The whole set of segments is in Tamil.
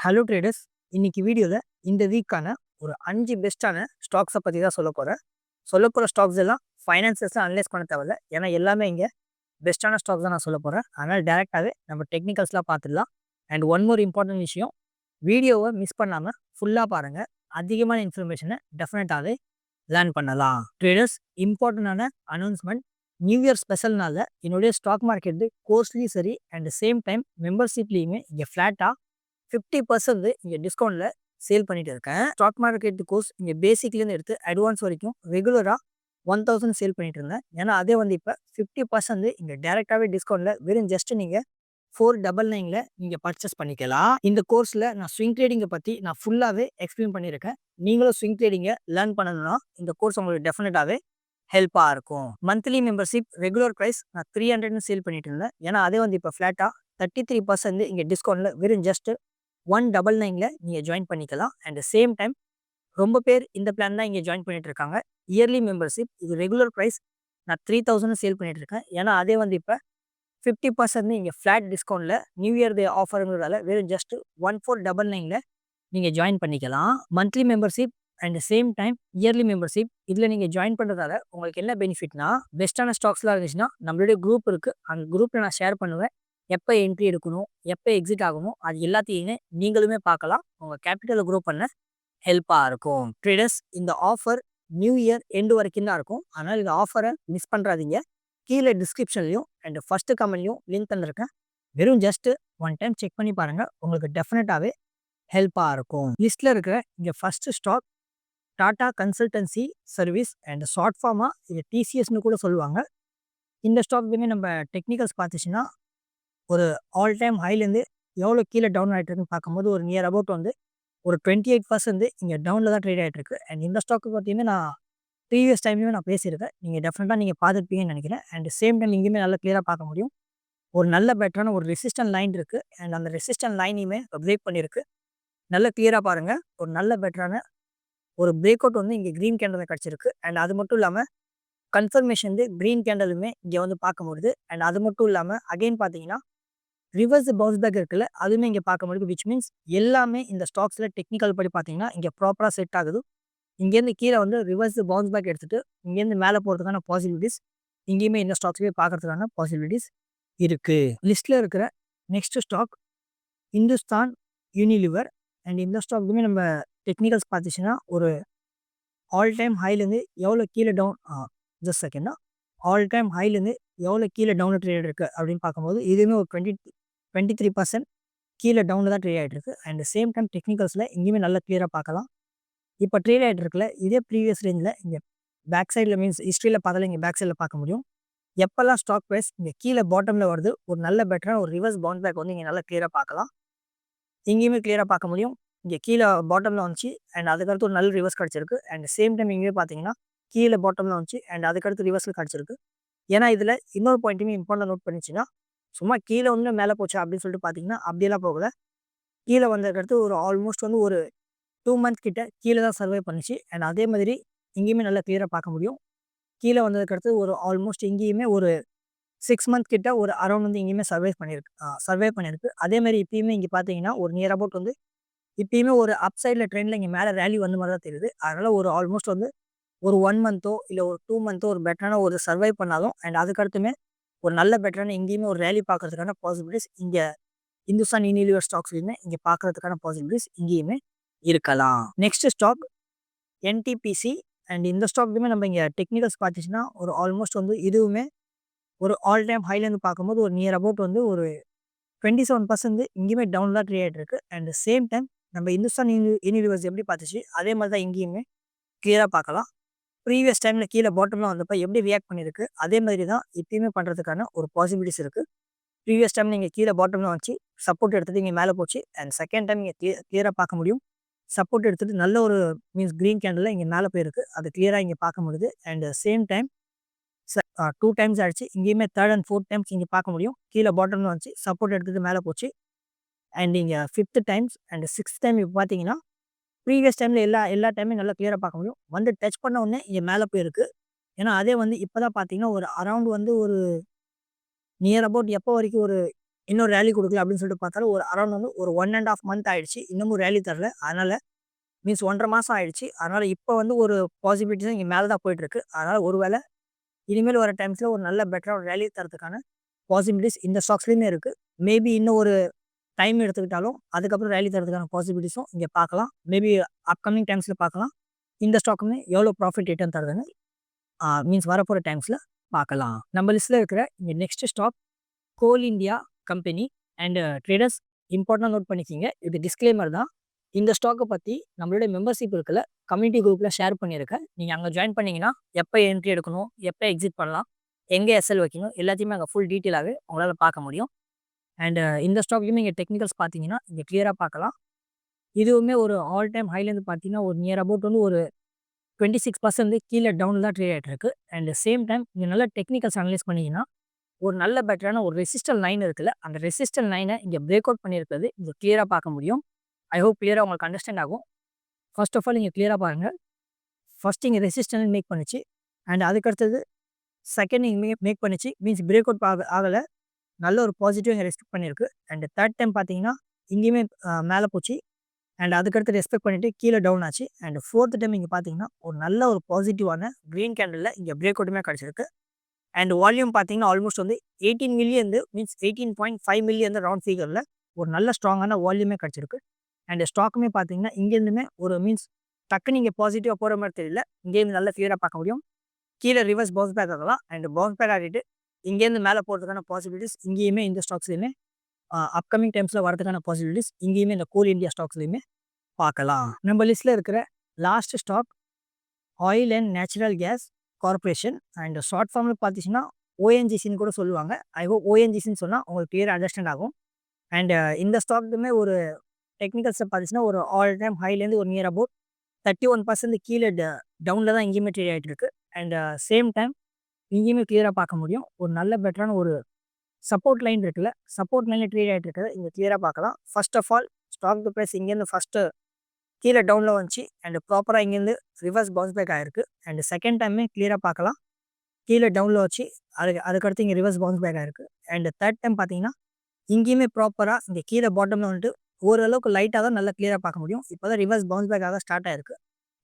ஹலோ ட்ரேடர்ஸ் இன்னைக்கு வீடியோவில் இந்த வீக்கான ஒரு அஞ்சு பெஸ்ட்டான ஸ்டாக்ஸை பற்றி தான் சொல்ல போகிறேன் சொல்ல போகிற ஸ்டாக்ஸ் எல்லாம் ஃபைனான்சஸ்லாம் அனலைஸ் பண்ண தேவையில்ல. ஏன்னா எல்லாமே இங்கே பெஸ்ட்டான ஸ்டாக்ஸ் தான் நான் சொல்ல போகிறேன் அதனால் டேரெக்டாகவே நம்ம டெக்னிக்கல்ஸ்லாம் பார்த்துடலாம். அண்ட் ஒன் மோர் இம்பார்ட்டன்ட் விஷயம் வீடியோவை மிஸ் பண்ணாமல் ஃபுல்லாக பாருங்கள் அதிகமான இன்ஃபர்மேஷனை டெஃபினட்டாகவே லேர்ன் பண்ணலாம். ட்ரேடர்ஸ் இம்பார்ட்டண்டான அனௌன்ஸ்மெண்ட் நியூ இயர் ஸ்பெஷல்னால என்னுடைய ஸ்டாக் மார்க்கெட்டு கோர்ஸ்லேயும் சரி அண்ட் சேம் டைம் மெம்பர்ஷிப்லேயுமே இங்கே ஃப்ளாட்டாக ஃபிஃப்டி பர்சன்ட் இங்கே டிஸ்கவுண்ட்டில் சேல் பண்ணிட்டு இருக்கேன். ஸ்டாக் மார்க்கெட் கோர்ஸ் இங்கே பேசிக்லேருந்து எடுத்து அட்வான்ஸ் வரைக்கும் ரெகுலராக ஒன் தௌசண்ட் சேல் பண்ணிட்டு இருந்தேன். ஏன்னா அதே வந்து இப்போ ஃபிஃப்டி பர்சன்ட் இங்கே டேரெக்டாகவே டிஸ்கவுண்ட்டில் வெறும் ஜஸ்ட் நீங்கள் ஃபோர் டபுள் நைனில் நீங்கள் பர்ச்சேஸ் பண்ணிக்கலாம். இந்த கோர்ஸில் நான் ஸ்விங் ட்ரேடிங்கை பற்றி நான் ஃபுல்லாகவே எக்ஸ்பிளைன் பண்ணியிருக்கேன். நீங்களும் ஸ்விங் ட்ரேடிங்கை லேர்ன் பண்ணணும்னா இந்த கோர்ஸ் உங்களுக்கு டெஃபினட்டாகவே ஹெல்ப்பாக இருக்கும். மந்த்லி மெம்பர்ஷிப் ரெகுலர் ப்ரைஸ் நான் த்ரீ ஹண்ட்ரட்னு சேல் பண்ணிட்டு இருந்தேன். ஏன்னா அதே வந்து இப்போ ஃப்ளாட்டாக தேர்ட்டி த்ரீ பர்சன்ட் இங்கே டிஸ்கவுண்ட்டில் வெறும் ஜஸ்ட் ஒன் டபுள் நைனில் நீங்கள் ஜாயின் பண்ணிக்கலாம். அண்ட் சேம் டைம் ரொம்ப பேர் இந்த பிளான் தான் இங்கே ஜாயின் பண்ணிட்டு இருக்காங்க இயர்லி மெம்பர்ஷிப் இது ரெகுலர் ப்ரைஸ் நான் த்ரீ தௌசண்ட் சேல் பண்ணிட்டு இருக்கேன் ஏன்னா அதே வந்து இப்போ ஃபிஃப்டி பர்சன்ட் இங்கே ஃப்ளாட் டிஸ்கவுண்ட்டில் நியூ இயர் டே ஆஃபருங்கிறதால வெறும் ஜஸ்ட் ஒன் ஃபோர் டபுள் நைனில் நீங்கள் ஜாயின் பண்ணிக்கலாம். Monthly membership and same time yearly membership இதில் நீங்கள் ஜாயின் பண்ணுறதால உங்களுக்கு என்ன பெனிஃபிட்னா பெஸ்ட்டான ஸ்டாக்ஸ்லாம் இருந்துச்சுன்னா நம்மளுடைய குரூப் இருக்குது அந்த குரூப்பில் நான் ஷேர் பண்ணுவேன். எப்போ என்ட்ரி எடுக்கணும் எப்போ எக்ஸிட் ஆகணும் அது எல்லாத்தையுமே நீங்களுமே பார்க்கலாம். உங்கள் கேபிட்டலை க்ரோ பண்ண ஹெல்ப்பாக இருக்கும். ட்ரேடர்ஸ் இந்த ஆஃபர் நியூ இயர் எண்டு வரைக்கும் தான் இருக்கும். அதனால் இந்த ஆஃபரை மிஸ் பண்ணுறாதீங்க கீழே டிஸ்கிரிப்ஷன்லையும் அண்ட் ஃபஸ்ட்டு கமெண்ட்லையும் லிங்க் தந்திருக்கேன். வெறும் ஜஸ்ட்டு ஒன் டைம் செக் பண்ணி பாருங்கள் உங்களுக்கு டெஃபினட்டாகவே ஹெல்ப்பாக இருக்கும். லிஸ்ட்டில் இருக்கிற இங்கே first stock Tata consultancy service and short ஃபார்மாக இது டிசிஎஸ்னு கூட சொல்லுவாங்க. இந்த ஸ்டாக்குமே நம்ம டெக்னிக்கல்ஸ் பார்த்துச்சுன்னா ஒரு ஆல் டைம் ஹைலேருந்து எவ்வளோ கீழே டவுன் ஆகிட்டு இருக்குன்னு பார்க்கும்போது ஒரு நியர் அபவுட் வந்து ஒரு டுவெண்ட்டி எயிட் பர்சன்ட் இங்கே டவுனில் தான் ட்ரேட் ஆகிட்டு இருக்கு அண்ட் இந்த ஸ்டாக்கு பார்த்தீங்கன்னா நான் ப்ரீவியஸ் டைம்லேயுமே நான் பேசியிருக்கேன். நீங்கள் டெஃபினட்டாக நீங்கள் பார்த்துருப்பீங்கன்னு நினைக்கிறேன். அண்ட் சேம் டைம் இங்கேயுமே நல்லா கிளியராக பார்க்க முடியும். ஒரு நல்ல பெட்டரான ஒரு ரெசிஸ்டன்ட் லைன் இருக்குது அண்ட் அந்த ரெசிஸ்டன்ட் லைனையுமே பிரேக் பண்ணியிருக்கு. நல்ல கிளியராக பாருங்கள் ஒரு நல்ல பெட்டரான ஒரு பிரேக் அவுட் வந்து இங்கே க்ரீன் கேண்டல் கிடச்சிருக்கு. அண்ட் அது மட்டும் இல்லாமல் கன்ஃபர்மேஷன் வந்து க்ரீன் கேண்டலுமே இங்கே வந்து பார்க்க முடியுது அண்ட் அது மட்டும் இல்லாமல் அகைன் பார்த்தீங்கன்னா ரிவர்ஸ் பவுன்ஸ் பேக் இருக்குல்ல அதுவுமே இங்கே பார்க்க முடியும். விச் மீன்ஸ் எல்லாமே இந்த ஸ்டாக்ஸில் டெக்னிக்கல் படி பார்த்தீங்கன்னா இங்கே ப்ராப்பராக செட் ஆகுது. இங்கேருந்து கீழே வந்து ரிவர்ஸ் பவுன்ஸ் பேக் எடுத்துகிட்டு இங்கேருந்து மேலே போகிறதுக்கான பாசிபிலிட்டிஸ் இங்கேயுமே இந்த ஸ்டாக்ஸ்லேயே பார்க்கறதுக்கான பாசிபிலிட்டிஸ் இருக்குது லிஸ்ட்டில் இருக்கிற next stock Hindustan Unilever and இந்த ஸ்டாக்குமே நம்ம டெக்னிக்கல்ஸ் பார்த்துச்சுன்னா ஒரு ஆல் டைம் ஹைலேருந்து எவ்வளோ கீழே டவுன் ஜஸ்ட் செகண்டா ஆல் டைம் ஹைலேருந்து எவ்வளோ கீழே டவுன் ட்ரேட் இருக்குது அப்படின்னு பார்க்கும்போது இதுவுமே ஒரு டுவெண்ட்டி டுவெண்ட்டி த்ரீ பர்சன்ட் கீழே டவுனில் தான் ட்ரேட் ஆகிட்டு இருக்கு அண்ட் சேம் டைம் டெக்னிக்கல்ஸில் இங்கேயுமே நல்லா கிளியராக பார்க்கலாம். இப்போ ட்ரேட் ஆகிட்டு இருக்குல்ல இதே ப்ரீவியஸ் ரேஞ்சில் இங்கே பேக் சைடில் மீன்ஸ் ஹிஸ்ட்ரியில் பார்த்தாலும் இங்கே பேக் சைடில் பார்க்க முடியும். எப்போல்லாம் ஸ்டாக் ப்ரைஸ் இங்கே கீழே பாட்டமில் வருது ஒரு நல்ல பெட்டரான ஒரு ரிவர்ஸ் பவுண்ட் பேக் வந்து இங்கே நல்லா கிளியராக பார்க்கலாம். இங்கேயுமே கிளியராக பார்க்க முடியும். இங்கே கீழே பாட்டமில் வந்துச்சு அண்ட் அதுக்கடுத்து ஒரு நல்ல ரிவர்ஸ் கிடச்சிருக்கு. அண்ட் சேம் டைம் இங்கேயே பார்த்தீங்கன்னா கீழே பாட்டமில் வந்துச்சு அண்ட் அதுக்கடுத்து ரிவர்ஸில் கிடச்சிருக்கு. ஏன்னா இதில் இன்னொரு பாயிண்ட்டுமே இம்பார்ட்டன் நோட் பண்ணிச்சுன்னா சும்மா கீழே வந்து மேலே போச்சு அப்படின்னு சொல்லிட்டு பார்த்தீங்கன்னா அப்படியெல்லாம் போகல. கீழே வந்ததுக்கடுத்து ஒரு ஆல்மோஸ்ட் வந்து ஒரு டூ மந்த் கிட்ட கீழே தான் சர்வே பண்ணிச்சு. அண்ட் அதே மாதிரி இங்கேயுமே நல்லா கிளியராக பார்க்க முடியும். கீழே வந்ததுக்கடுத்து ஒரு ஆல்மோஸ்ட் இங்கேயுமே ஒரு சிக்ஸ் மந்த் கிட்ட ஒரு அரௌண்ட் வந்து இங்கேயுமே சர்வே பண்ணியிருக்கு சர்வே பண்ணியிருக்கு அதே மாதிரி இப்பயுமே இங்கே பார்த்தீங்கன்னா ஒரு நியர் அபவுட் வந்து இப்பயுமே ஒரு அப் சைடில் ட்ரெண்டில் இங்கே மேலே ரேலி வந்த மாதிரி தான் தெரியுது. அதனால் ஒரு ஆல்மோஸ்ட் வந்து ஒரு ஒன் மந்த்தோ இல்லை ஒரு டூ மந்த்தோ ஒரு பெட்டரான ஒரு சர்வை பண்ணாலும் அண்ட் அதுக்கடுத்துமே ஒரு நல்ல பெட்டரான இங்கேயுமே ஒரு ரேலி பார்க்கறதுக்கான பாசிபிலிட்டிஸ் இங்கே இந்துஸ்தான் யூனிலிவர் ஸ்டாக்ஸ்லையுமே இங்கே பார்க்கறதுக்கான பாசிபிலிட்டிஸ் இங்கேயுமே இருக்கலாம். நெக்ஸ்ட் ஸ்டாக் என்டிபிசி அண்ட் இந்த ஸ்டாக்லையுமே நம்ம இங்கே டெக்னிக்கல்ஸ் பார்த்துச்சுன்னா ஒரு ஆல்மோஸ்ட் வந்து இதுவுமே ஒரு ஆல் டைம் ஹைலேருந்து பார்க்கும்போது ஒரு நியர் அபவுட் வந்து ஒரு டுவெண்ட்டி செவன் பர்சன்ட் இங்கேயுமே டவுன் தான் ட்ரேட் இருக்குது அண்ட் சேம் டைம் நம்ம இந்துஸ்தான் யூனிவர்ஸ் எப்படி பார்த்துச்சு அதே மாதிரி தான் இங்கேயுமே கிளியராக பார்க்கலாம் ப்ரீவியஸ் டைமில் கீழே பாட்டம்லாம் வந்தப்போ எப்படி ரியாக்ட் பண்ணியிருக்கு அதே மாதிரி தான் இப்பயுமே பண்ணுறதுக்கான ஒரு பாசிபிலிட்டிஸ் இருக்குது ப்ரீவியஸ் டைம் நீங்கள் கீழே பாட்டம்லாம் வச்சு சப்போர்ட் எடுத்துகிட்டு இங்கே மேலே போச்சு. அண்ட் செகண்ட் டைம் நீங்கள் கிளியர் கிளியராக பார்க்க முடியும். சப்போர்ட் எடுத்துகிட்டு நல்ல ஒரு மீன்ஸ் க்ரீன் கேண்டில் இங்கே மேலே போயிருக்கு. அது கிளியராக இங்கே பார்க்க முடியுது. And same time two times ஆயிடுச்சு. இங்கேயுமே தேர்ட் அண்ட் ஃபோர்த் டைம்ஸ் இங்கே பார்க்க முடியும். கீழே பாட்டம்லாம் வந்துச்சு சப்போர்ட் எடுத்துகிட்டு மேலே போச்சு. அண்ட் இங்கே fifth times and sixth time இப்போ பார்த்தீங்கன்னா ப்ரீவியஸ் டைமில் எல்லா எல்லா டைமும் நல்லா கிளியராக பார்க்க முடியும். வந்து டச் பண்ண உடனே இங்கே மேலே போயிருக்கு. ஏன்னா அதே வந்து இப்போ தான் பார்த்தீங்கன்னா ஒரு அரவுண்ட் வந்து ஒரு நியர் அபவுட் எப்போ வரைக்கும் ஒரு இன்னும் ரேலி கொடுக்கல அப்படின்னு சொல்லிட்டு பார்த்தாலும் ஒரு அரௌண்ட் வந்து ஒரு ஒன் அண்ட் ஆஃப் மந்த் ஆயிடுச்சு. இன்னமும் ரேலி தரல. அதனால் மீன்ஸ் ஒன்றரை மாதம் ஆயிடுச்சு. அதனால் இப்போ வந்து ஒரு பாசிபிலிட்டிஸ் இங்கே மேலே தான் போயிட்டுருக்கு. அதனால் ஒரு வேளை இனிமேல் வர டைம்ஸில் ஒரு நல்ல பெட்டராக ரேலி தரத்துக்கான பாசிபிலிட்டிஸ் இந்த ஸ்டாக்ஸ்லேயுமே இருக்குது மேபி இன்னும் ஒரு டைம் எடுத்துக்கிட்டாலும் அதுக்கப்புறம் ரேலி தரதுக்கான பாசிபிலிட்டிஸும் இங்கே பார்க்கலாம். மேபி அப்கமிங் டைம்ஸில் பார்க்கலாம். இந்த ஸ்டாக்குமே எவ்வளோ ப்ராஃபிட் ரிட்டர்ன் தருதுன்னு மீன்ஸ் வரப்போகிற டைம்ஸில் பார்க்கலாம். நம்ம லிஸ்ட்டில் இருக்கிற இங்கே next stock coal India company and traders இம்பார்ட்டண்டாக note பண்ணிக்கிங்க. இது டிஸ்க்ளைமர் தான். இந்த ஸ்டாக்கை பற்றி நம்மளுடைய மெம்பர்ஷிப் இருக்கல கம்யூனிட்டி குரூப்பில் ஷேர் பண்ணியிருக்கேன். நீங்கள் அங்கே ஜாயின் பண்ணிங்கன்னா எப்போ என்ட்ரி எடுக்கணும் எப்போ எக்ஸிட் பண்ணலாம் எங்கே எஸ்எல் வைக்கணும் எல்லாத்தையுமே அங்கே ஃபுல் டீட்டெயிலாகவே உங்களால் பார்க்க முடியும். அண்டு இந்த ஸ்டாக்கையுமே இங்கே டெக்னிக்கல்ஸ் பார்த்தீங்கன்னா இங்கே கிளியராக பார்க்கலாம் இதுவுமே ஒரு ஆல் டைம் ஹைலேருந்து பார்த்தீங்கன்னா ஒரு நியர் அபவுட் வந்து ஒரு டுவெண்ட்டி சிக்ஸ் பர்சன்ட் கீழே டவுன் தான் ட்ரேட் ஆகிட்டு இருக்கு. அண்ட் சேம் டைம் இங்கே நல்லா டெக்னிக்கல்ஸ் அனலைஸ் பண்ணிங்கன்னா ஒரு நல்ல பெட்டரான ஒரு ரெசிஸ்டல் லைன் இருக்குல்ல அந்த ரெசிஸ்டல் லைனை இங்கே பிரேக் அவுட் பண்ணியிருக்கிறது இங்கே கிளியராக பார்க்க முடியும். ஐ ஹோப் கிளியராக உங்களுக்கு அண்டர்ஸ்டாண்ட் ஆகும். ஃபர்ஸ்ட் ஆஃப் ஆல் இங்கே கிளியராக பாருங்கள் ஃபஸ்ட் இங்கே ரெசிஸ்டன்ஸ் மேக் பண்ணிச்சு. அண்ட் அதுக்கடுத்தது செகண்ட் இங்கே மேக் பண்ணிச்சு. மீன்ஸ் பிரேக் அவுட் ஆக ஆகலை. நல்ல ஒரு பாசிட்டிவ் இங்கே ரெஸ்பெக்ட் பண்ணியிருக்கு அண்ட் தேர்ட் டைம் பார்த்தீங்கன்னா இங்கேயுமே மேலே போச்சு. அண்ட் அதுக்கடுத்து ரெஸ்பெக்ட் பண்ணிவிட்டு கீழே டவுன் ஆச்சு. அண்ட் ஃபோர்த் டைம் இங்கே பார்த்தீங்கன்னா ஒரு நல்ல ஒரு பாசிட்டிவான க்ரீன் கேண்டலில் இங்கே பிரேக் அவுட்டுமே கிடச்சிருக்கு. அண்ட் வால்யூம் பார்த்தீங்கன்னா ஆல்மோஸ்ட் வந்து eighteen million means eighteen point five million round ஃபிகரில் ஒரு நல்ல ஸ்ட்ராங்கான வால்யூமே கிடச்சிருக்கு. அண்ட் ஸ்டாக்குமே பார்த்தீங்கன்னா இங்கேருந்துமே ஒரு மீன்ஸ் டக்குன்னு இங்கே பாசிட்டிவாக போகிற மாதிரி தெரியல. இங்கேருந்து நல்ல ஃபியராக பார்க்க முடியும். கீழே ரிவர்ஸ் பவுன்ஸ் பேக் ஆகலாம். அண்ட் பவுன்ஸ் பேக் ஆடிட்டு இங்கேருந்து மேலே போகிறதுக்கான பாசிபிலிட்டிஸ் இங்கேயுமே இந்த ஸ்டாக்ஸ்லையுமே அப்கமிங் டைம்ஸில் வரதுக்கான பாசிபிலிட்டிஸ் இங்கேயுமே இந்த கோல் இந்தியா ஸ்டாக்ஸ்லையுமே பார்க்கலாம். நம்ம லிஸ்ட்டில் இருக்கிற last stock oil and natural gas corporation and short ஃபார்மில் பார்த்துச்சுன்னா ஓஎன்ஜிசின்னு கூட சொல்லுவாங்க. ஐ ஹோப் ஓஎன்ஜிசின்னு சொன்னால் உங்களுக்கு கிளியர் அண்டர்ஸ்டாண்ட் ஆகும். அண்ட் இந்த ஸ்டாக்குமே ஒரு டெக்னிக்கல்ஸை பார்த்துச்சுன்னா ஒரு ஆல் டைம் ஹைலேருந்து ஒரு near about thirty one percent கீழே டவுனில் தான் இங்கேயுமே ட்ரேட் ஆகிட்டு இருக்கு. அண்ட் சேம் டைம் இங்கேயுமே கிளியராக பார்க்க முடியும். ஒரு நல்ல பெட்டரான ஒரு சப்போர்ட் லைன் இருக்குல்ல சப்போர்ட் லைனில் ட்ரேட் ஆகிட்டு இருக்கிறத இங்கே கிளியராக பார்க்கலாம். First of all stock price இங்கேருந்து ஃபஸ்ட்டு கீழே டவுனில் வந்துச்சு. அண்ட் ப்ராப்பராக இங்கேருந்து ரிவர்ஸ் பவுன்ஸ் பேக் ஆகிருக்கு அண்ட் செகண்ட் டைமே கிளியராக பார்க்கலாம். கீழே டவுனில் வச்சு அதுக்கு அதுக்கடுத்து இங்கே ரிவர்ஸ் பவுன்ஸ் பேக் ஆகிருக்கு அண்ட் தேர்ட் டைம் பார்த்தீங்கன்னா இங்கேயுமே ப்ராப்பராக இங்கே கீழே பாட்டமில் வந்துட்டு ஓரளவுக்கு லைட்டாக தான் நல்லா கிளியராக பார்க்க முடியும். இப்போ தான் ரிவர்ஸ் பவுன்ஸ் பேக் ஆக ஸ்டார்ட் ஆயிருக்கு.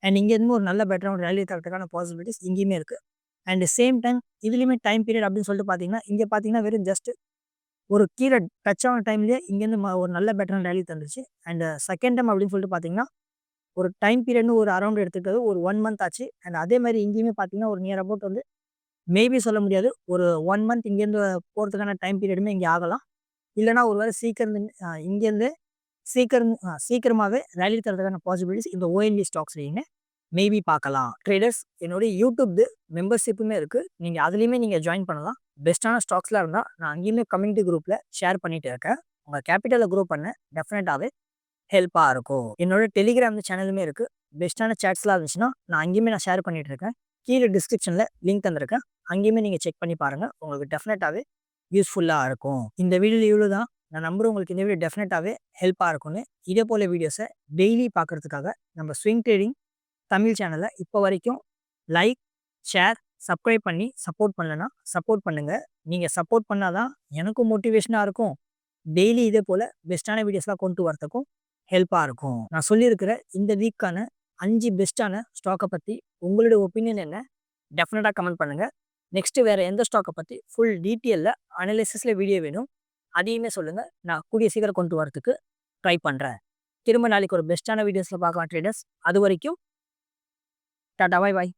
அண்ட் இங்கேருந்து ஒரு நல்ல பெட்டரான ரேலி தரத்துக்கான பாசிபிலிட்டிஸ் இங்கேயுமே இருக்குது அண்ட் சேம் டைம் இதுலேயுமே டைம் பீரியட் அப்படின்னு சொல்லிட்டு பார்த்தீங்கன்னா இங்கே பார்த்தீங்கன்னா வெறும் ஜஸ்ட் ஒரு கீழே டச் ஆன டைம்லேயே இங்கேருந்து ஒரு நல்ல பெட்டரான ரேலி தந்துச்சு. அண்ட் செகண்ட் டைம் அப்படின்னு சொல்லிட்டு பார்த்தீங்கன்னா ஒரு டைம் பீரியட்னு ஒரு அரௌண்ட் எடுத்துக்கிட்டது ஒரு ஒன் மந்த் ஆச்சு. அண்ட் அதே மாதிரி இங்கேயுமே பார்த்தீங்கன்னா ஒரு நியர் அபவுட் வந்து மேபி சொல்ல முடியாது. ஒரு ஒன் மந்த் இங்கேருந்து போகிறதுக்கான டைம் பீரியடுமே இங்கே ஆகலாம். இல்லைனா ஒரு வேளை சீக்கிரம் இங்கேருந்து சீக்கிரம் சீக்கிரமாகவே ரேலி தரதுக்கான பாசிபிலிட்டிஸ் இந்த ஸ்டாக்ஸ் ஸ்டாக்ஸ்லேயுமே மேபி பார்க்கலாம். ட்ரேடர்ஸ் என்னுடைய யூடியூப் மெம்பர்ஷிப்புமே இருக்குது நீங்கள் அதுலேயுமே நீங்கள் ஜாயின் பண்ணலாம். பெஸ்ட்டான ஸ்டாக்ஸ்லாம் இருந்தால் நான் அங்கேயுமே கம்யூனிட்டி குரூப்பில் ஷேர் பண்ணிட்டு இருக்கேன். உங்கள் கேபிட்டலை க்ரோ பண்ண டெஃபினட்டாகவே ஹெல்ப்பாக இருக்கும். என்னோட டெலிகிராம் சேனலுமே இருக்குது பெஸ்ட்டான சேட்ஸ்லாம் இருந்துச்சுன்னா நான் அங்கேயுமே நான் ஷேர் பண்ணிட்டு இருக்கேன். கீழே டிஸ்கிரிப்ஷனில் லிங்க் தந்திருக்கேன். அங்கேயுமே நீங்கள் செக் பண்ணி பாருங்கள் உங்களுக்கு டெஃபினட்டாகவே யூஸ்ஃபுல்லாக இருக்கும். இந்த வீடியோ இவ்வளோ தான். நான் நம்புறேன் உங்களுக்கு இந்த வீடியோ டெஃபினட்டாகவே ஹெல்ப்பாக இருக்கும்னு. இதே போல் வீடியோஸை டெய்லி பார்க்குறதுக்காக நம்ம ஸ்விங் ட்ரேடிங் தமிழ் சேனலை இப்போ வரைக்கும் லைக் ஷேர் சப்ஸ்கிரைப் பண்ணி சப்போர்ட் பண்ணலன்னா சப்போர்ட் பண்ணுங்கள் நீங்கள் சப்போர்ட் பண்ணால் தான் எனக்கும் மோட்டிவேஷனாக இருக்கும். டெய்லி இதே போல் பெஸ்ட்டான வீடியோஸ்லாம் கொண்டு வரத்துக்கும் ஹெல்ப்பாக இருக்கும். நான் சொல்லியிருக்கிற இந்த வீக்கான அஞ்சு பெஸ்ட்டான ஸ்டாக்கை பற்றி உங்களுடைய ஒப்பீனியன் என்ன? டெஃபினட்டாக கமெண்ட் பண்ணுங்கள் நெக்ஸ்ட்டு வேறு எந்த ஸ்டாக்கை பற்றி ஃபுல் டீட்டெயிலில் அனலிசிஸில் வீடியோ வேணும் அதையுமே சொல்லுங்கள் நான் கூடிய சீக்கிரம் கொண்டு வரத்துக்கு ட்ரை பண்ணுறேன் திரும்ப நாளைக்கு ஒரு பெஸ்ட்டான வீடியோஸில் பார்க்கலாம் ட்ரேடர்ஸ் அது வரைக்கும் টাটা বাই বাই।